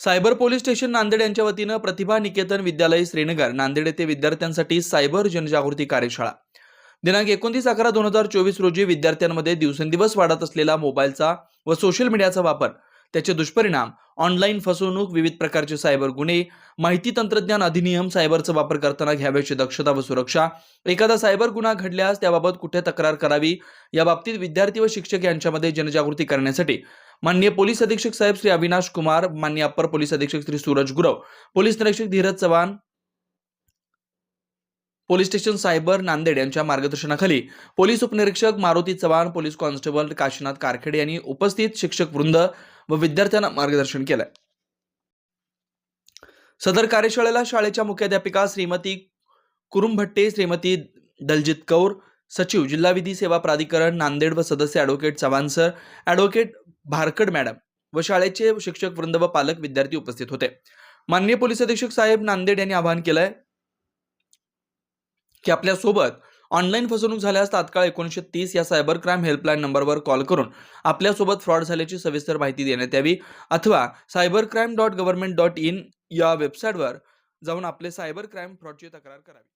Cyber police station Nanded यांच्या वतीनं प्रतिभा निकेतन विद्यालय श्रीनगर नांदेड येथे विद्यार्थ्यांसाठी सायबर जनजागृती कार्यशाळा. दिनांक एकोणतीस अकरा दोन हजार चोवीस रोजी विद्यार्थ्यांमध्ये दिवसेंदिवस वाढत असलेला मोबाईलचा व सोशल मीडियाचा वापर त्याचे दुष्परिणाम ऑनलाईन फसवणूक विविध प्रकारचे सायबर गुन्हे माहिती तंत्रज्ञान अधिनियम सायबरचा वापर करताना घ्यावयाची दक्षता व सुरक्षा एखादा सायबर गुन्हा घडल्यास त्याबाबत कुठे तक्रार करावी या बाबतीत विद्यार्थी व शिक्षक यांच्यामध्ये जनजागृती करण्यासाठी माननीय पोलीस अधीक्षक साहेब श्री अविनाश कुमार माननीय अप्पर पोलीस अधीक्षक श्री सूरज गुरव पोलीस निरीक्षक Dheeraj Chavan police station cyber Nanded यांच्या मार्गदर्शनाखाली पोलीस उपनिरीक्षक मारुती चव्हाण पोलीस कॉन्स्टेबल काशीनाथ कारखेडे यांनी उपस्थित शिक्षक वृंद व विद्यार्थ्यांना मार्गदर्शन केलं सदर कार्यशाळेला शाळेच्या मुख्याध्यापिका श्रीमती कुरुंभट्टे श्रीमती दलजित कौर सचिव जिल्हा विधी सेवा प्राधिकरण नांदेड व सदस्य advocate Chavan sir advocate Bharkad madam व शाळेचे शिक्षक वृंद व पालक विद्यार्थी उपस्थित होते. माननीय पोलीस अधीक्षक साहेब नांदेड यांनी आवाहन केलंय की आपल्यासोबत ऑनलाईन फसवणूक झाल्यास तात्काळ एकोणीसशे तीस या सायबर क्राईम हेल्पलाईन नंबरवर कॉल करून आपल्यासोबत फ्रॉड झाल्याची सविस्तर माहिती देण्यात यावी अथवा cyber crime dot government dot in या वेबसाईटवर जाऊन आपले सायबर क्राईम फ्रॉडची तक्रार करावी.